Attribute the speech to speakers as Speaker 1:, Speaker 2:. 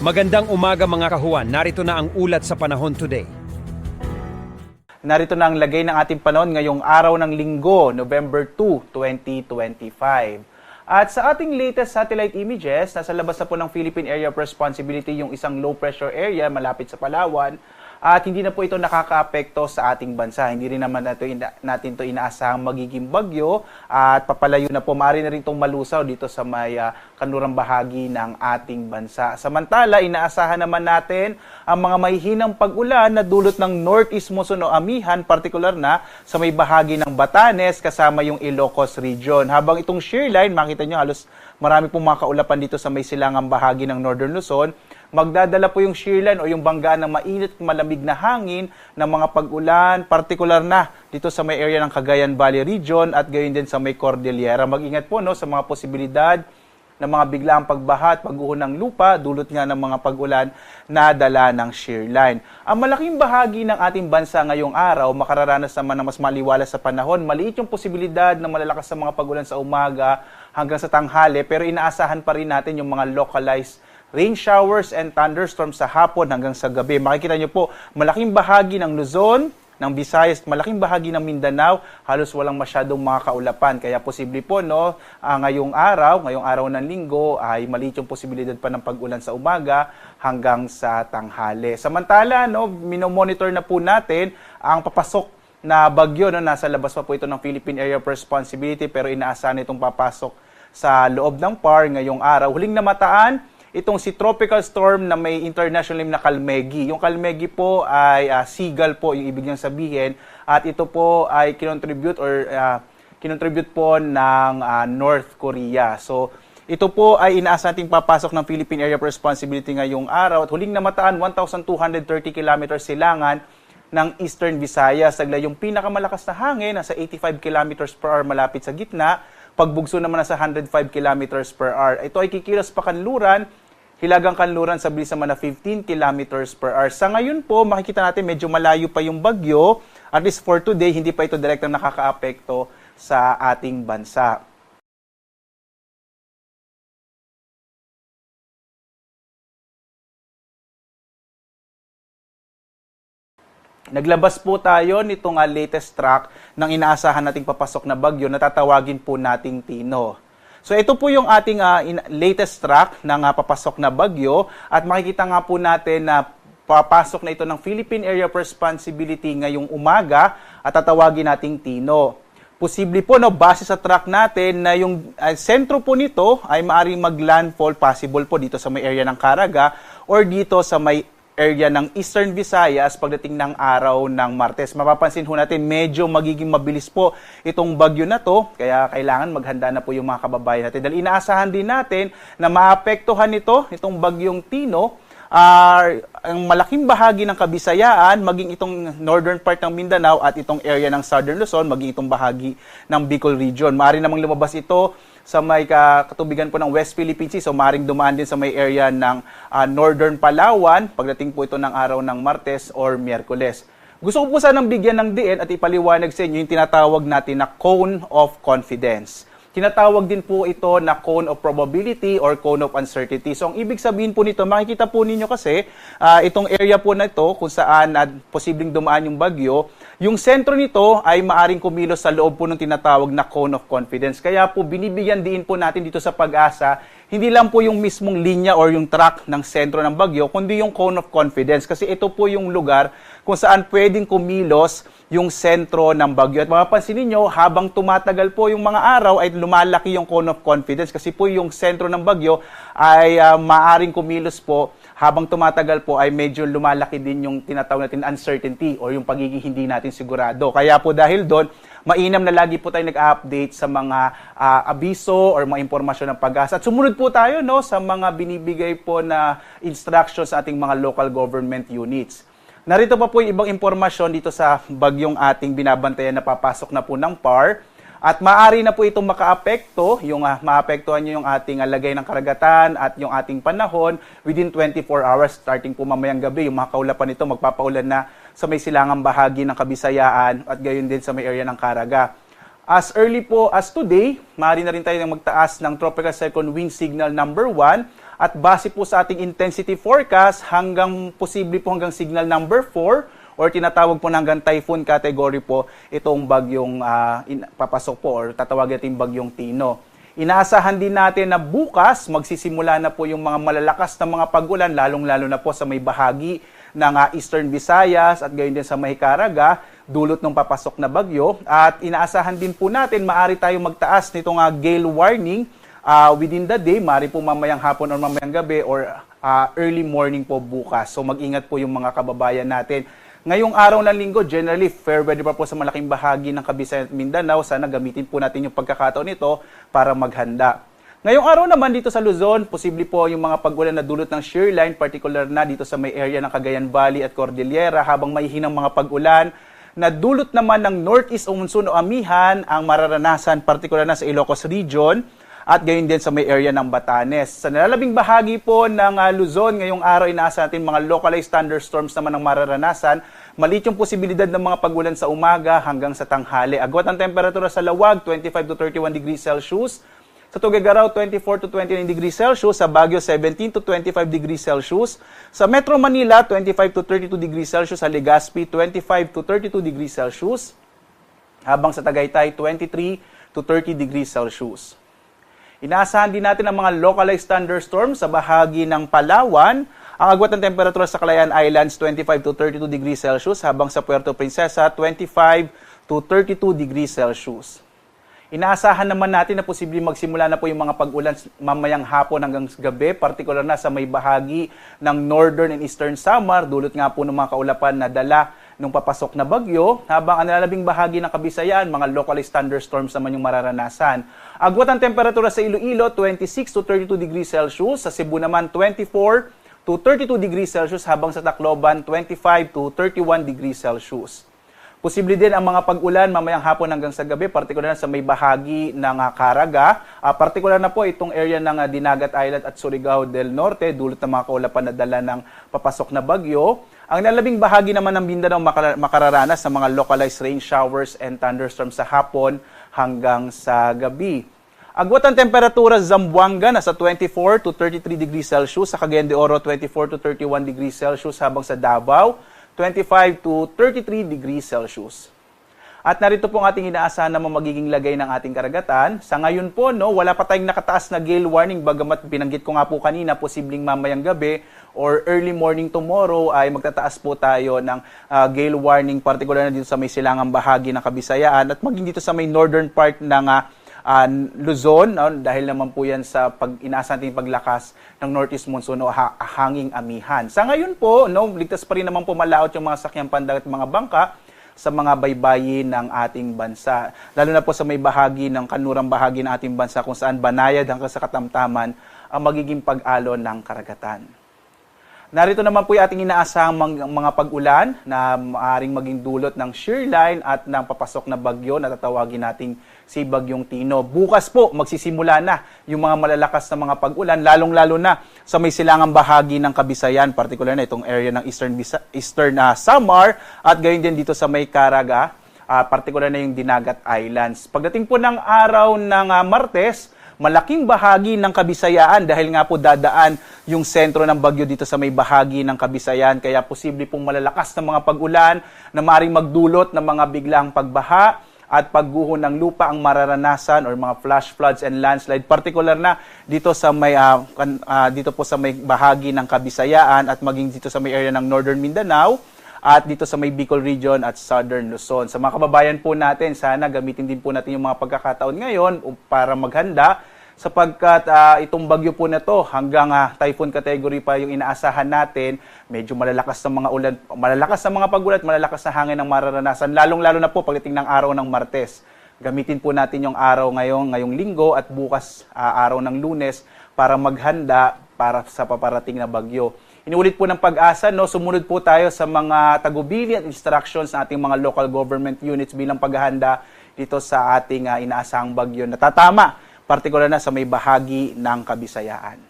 Speaker 1: Magandang umaga mga kahuan. Narito na ang ulat sa panahon today.
Speaker 2: Narito na ang lagay ng ating panahon ngayong araw ng linggo, November 2, 2025. At sa ating latest satellite images, nasa labas na po ng Philippine Area of Responsibility yung isang low pressure area malapit sa Palawan at hindi na po ito nakakaapekto sa ating bansa. Hindi rin naman natin, natin to inaasahang magiging bagyo at papalayo na po. Maaari na rin itong malusaw dito sa may ah, kanlurang bahagi ng ating bansa. Samantala, inaasahan naman natin ang mga mahihinang pag-ulan na dulot ng northeast monsoon o amihan, partikular na sa may bahagi ng Batanes kasama yung Ilocos region. Habang itong shear line, makita nyo halos marami pong mga kaulapan dito sa may silangang bahagi ng Northern Luzon magdadala po yung shearline o yung banggaan ng mainit at malamig na hangin ng mga pag-ulan, partikular na dito sa may area ng Cagayan Valley Region at gayon din sa may Cordillera. Mag-ingat po no, sa mga posibilidad ng mga biglaang pagbaha at pag-uho ng lupa dulot nga ng mga pag-ulan na dala ng shearline. Ang malaking bahagi ng ating bansa ngayong araw makararanas naman ng mas maliwalas sa panahon. Maliit yung posibilidad na malalakas sa mga pag-ulan sa umaga hanggang sa tanghali pero inaasahan pa rin natin yung mga localized rain showers and thunderstorms sa hapon hanggang sa gabi. Makikita niyo po, malaking bahagi ng Luzon, ng Visayas, malaking bahagi ng Mindanao, halos walang masyadong mga kaulapan. Kaya posible po, no, ah, ngayong araw, ngayong araw ng linggo, ay maliit yung posibilidad pa ng pag-ulan sa umaga hanggang sa tanghali. Samantala, no, minomonitor na po natin ang papasok na bagyo, no, nasa labas pa po ito ng Philippine Area of Responsibility, pero inaasahan itong papasok sa loob ng PAR ngayong araw. Huling namataan, itong si tropical storm na may international name na Kalmegi. Yung Kalmegi po ay ah, seagull po yung ibig niyang sabihin at ito po ay kinontribute or ah, kinontribute po ng ah, North Korea. So ito po ay inaasahan nating papasok ng Philippine Area of Responsibility ngayong araw at huling namataan 1,230 kilometers silangan ng Eastern Visayas. Taglay yung pinakamalakas na hangin, nasa 85 kilometers per hour malapit sa gitna. Pagbugso naman nasa 105 kilometers per hour. Ito ay kikilos pa kanluran, hilagang kanluran sa bilis naman na 15 kilometers per hour. Sa ngayon po, makikita natin medyo malayo pa yung bagyo. At least for today, hindi pa ito direktang nakakaapekto sa ating bansa. Naglabas po tayo nitong ah, latest track ng inaasahan nating papasok na bagyo na tatawagin po nating Tino. So ito po yung ating ah, in- latest track ng ah, papasok na bagyo at makikita nga po natin na papasok na ito ng Philippine Area of Responsibility ngayong umaga at tatawagin nating Tino. Posible po no base sa track natin na yung ah, sentro po nito ay maaring maglandfall possible po dito sa may area ng Caraga or dito sa may area ng Eastern Visayas pagdating ng araw ng Martes. Mapapansin ho natin, medyo magiging mabilis po itong bagyo na to, kaya kailangan maghanda na po yung mga kababayan natin. Dahil inaasahan din natin na maapektuhan nito, itong bagyong Tino, ah, ang malaking bahagi ng Kabisayaan, maging itong northern part ng Mindanao at itong area ng Southern Luzon, maging itong bahagi ng Bicol region. Maaari namang lumabas ito sa may ka- katubigan po ng West Philippine Sea. So maaaring dumaan din sa may area ng ah, Northern Palawan pagdating po ito ng araw ng Martes or Miyerkules. Gusto ko po sanang bigyan ng diin at ipaliwanag sa inyo yung tinatawag natin na cone of confidence. Tinatawag din po ito na cone of probability or cone of uncertainty. So ang ibig sabihin po nito, makikita po ninyo kasi ah, itong area po na ito kung saan uh, posibleng dumaan yung bagyo, yung sentro nito ay maaring kumilos sa loob po ng tinatawag na cone of confidence. Kaya po binibigyan din po natin dito sa pag-asa, hindi lang po yung mismong linya or yung track ng sentro ng bagyo, kundi yung cone of confidence. Kasi ito po yung lugar kung saan pwedeng kumilos yung sentro ng bagyo. At mapapansin ninyo, habang tumatagal po yung mga araw, ay lumalaki yung cone of confidence kasi po yung sentro ng bagyo ay ah, maaring kumilos po habang tumatagal po ay medyo lumalaki din yung tinatawag natin uncertainty or yung pagiging hindi natin sigurado. Kaya po dahil doon, mainam na lagi po tayo nag-update sa mga ah, abiso or mga impormasyon ng pag-asa. At sumunod po tayo no, sa mga binibigay po na instructions sa ating mga local government units. Narito pa po yung ibang impormasyon dito sa bagyong ating binabantayan na papasok na po ng PAR. At maaari na po itong makaapekto, yung uh, maapektuhan nyo yung ating lagay ng karagatan at yung ating panahon within 24 hours starting po mamayang gabi. Yung mga kaulapan nito magpapaulan na sa may silangang bahagi ng Kabisayaan at gayon din sa may area ng Caraga. As early po as today, maaari na rin tayo nang magtaas ng Tropical Cyclone Wind Signal number 1 At base po sa ating intensity forecast, hanggang posible po hanggang signal number 4 or tinatawag po na hanggang typhoon category po itong bagyong ah, in- papasok po or tatawagin natin bagyong Tino. Inaasahan din natin na bukas magsisimula na po yung mga malalakas na mga pag-ulan, lalong-lalo na po sa may bahagi ng ah, Eastern Visayas at gayon din sa Mahikaraga, dulot ng papasok na bagyo. At inaasahan din po natin, maari tayong magtaas nitong ah, gale warning ah, within the day, maari po mamayang hapon or mamayang gabi or ah, early morning po bukas. So mag-ingat po yung mga kababayan natin. Ngayong araw ng linggo, generally, fair weather pa po sa malaking bahagi ng Kabisayan at Mindanao. Sana gamitin po natin yung pagkakataon nito para maghanda. Ngayong araw naman dito sa Luzon, posible po yung mga pag-ulan na dulot ng shear line, particular na dito sa may area ng Cagayan Valley at Cordillera, habang may hinang mga pag-ulan na dulot naman ng northeast o monsoon o amihan ang mararanasan, particular na sa Ilocos Region at gayon din sa may area ng Batanes. Sa nalalabing bahagi po ng ah, Luzon, ngayong araw inaasahan natin mga localized thunderstorms naman ang mararanasan. Maliit yung posibilidad ng mga pagulan sa umaga hanggang sa tanghali. Agwat ang temperatura sa Lawag, 25 to 31 degrees Celsius. Sa Tuguegarao, 24 to 29 degrees Celsius. Sa Baguio, 17 to 25 degrees Celsius. Sa Metro Manila, 25 to 32 degrees Celsius. Sa Legazpi, 25 to 32 degrees Celsius. Habang sa Tagaytay, 23 to 30 degrees Celsius. Inaasahan din natin ang mga localized thunderstorms sa bahagi ng Palawan. Ang agwat ng temperatura sa Calayan Islands, 25 to 32 degrees Celsius, habang sa Puerto Princesa, 25 to 32 degrees Celsius. Inaasahan naman natin na posibleng magsimula na po yung mga pag-ulan mamayang hapon hanggang gabi, partikular na sa may bahagi ng northern and eastern Samar, dulot nga po ng mga kaulapan na dala nung papasok na bagyo, habang ang nalalabing bahagi ng Kabisayan, mga localized thunderstorms naman yung mararanasan. Agwat ang temperatura sa Iloilo, 26 to 32 degrees Celsius, sa Cebu naman 24 to 32 degrees Celsius, habang sa Tacloban 25 to 31 degrees Celsius. Posible din ang mga pag-ulan mamayang hapon hanggang sa gabi, partikular na sa may bahagi ng ah, Caraga. Ah, partikular na po itong area ng ah, Dinagat Island at Surigao del Norte, dulot ng mga kaulapan na dala ng papasok na bagyo. Ang nalabing bahagi naman ng Mindanao makara- makararanas sa mga localized rain showers and thunderstorms sa hapon hanggang sa gabi. Agwat ang temperatura sa Zamboanga nasa 24 to 33 degrees Celsius, sa Cagayan de Oro 24 to 31 degrees Celsius, habang sa Davao 25 to 33 degrees Celsius. At narito po ang ating inaasahan na magiging lagay ng ating karagatan. Sa ngayon po, no, wala pa tayong nakataas na gale warning bagamat binanggit ko nga po kanina, posibleng mamayang gabi or early morning tomorrow ay magtataas po tayo ng ah, gale warning, particular na dito sa may silangang bahagi ng Kabisayaan at maging dito sa may northern part ng ah, ah, Luzon no, dahil naman po yan sa pag inaasahan natin paglakas ng northeast monsoon o ha- hanging amihan. Sa ngayon po, no, ligtas pa rin naman po malaot yung mga sakyang pandagat at mga bangka sa mga baybayin ng ating bansa. Lalo na po sa may bahagi ng kanurang bahagi ng ating bansa kung saan banayad hanggang sa katamtaman ang magiging pag-alon ng karagatan. Narito naman po yung ating inaasahang mga, pag-ulan na maaaring maging dulot ng shear line at ng papasok na bagyo na tatawagin nating si Bagyong Tino. Bukas po magsisimula na yung mga malalakas na mga pag-ulan, lalong-lalo na sa may silangang bahagi ng Kabisayan, particular na itong area ng Eastern, Bisa- Eastern ah, Samar at gayon din dito sa may Caraga, ah, particular na yung Dinagat Islands. Pagdating po ng araw ng ah, Martes, malaking bahagi ng Kabisayaan dahil nga po dadaan yung sentro ng bagyo dito sa may bahagi ng Kabisayaan kaya posible pong malalakas na mga pag-ulan na maaaring magdulot ng mga biglang pagbaha at pagguho ng lupa ang mararanasan or mga flash floods and landslide particular na dito sa may kan- ah, dito po sa may bahagi ng Kabisayaan at maging dito sa may area ng Northern Mindanao at dito sa may Bicol Region at Southern Luzon. Sa mga kababayan po natin, sana gamitin din po natin yung mga pagkakataon ngayon para maghanda sapagkat ah, itong bagyo po na to hanggang ah, typhoon category pa yung inaasahan natin, medyo malalakas na mga ulan, malalakas na mga pagulat, malalakas na hangin ang mararanasan, lalong-lalo na po pagdating ng araw ng Martes. Gamitin po natin yung araw ngayon, ngayong linggo at bukas ah, araw ng Lunes para maghanda para sa paparating na bagyo. Inulit po ng pag-asa, no, sumunod po tayo sa mga tagubili at instructions ng ating mga local government units bilang paghahanda dito sa ating ah, inaasahang bagyo na tatama, partikular na sa may bahagi ng Kabisayaan.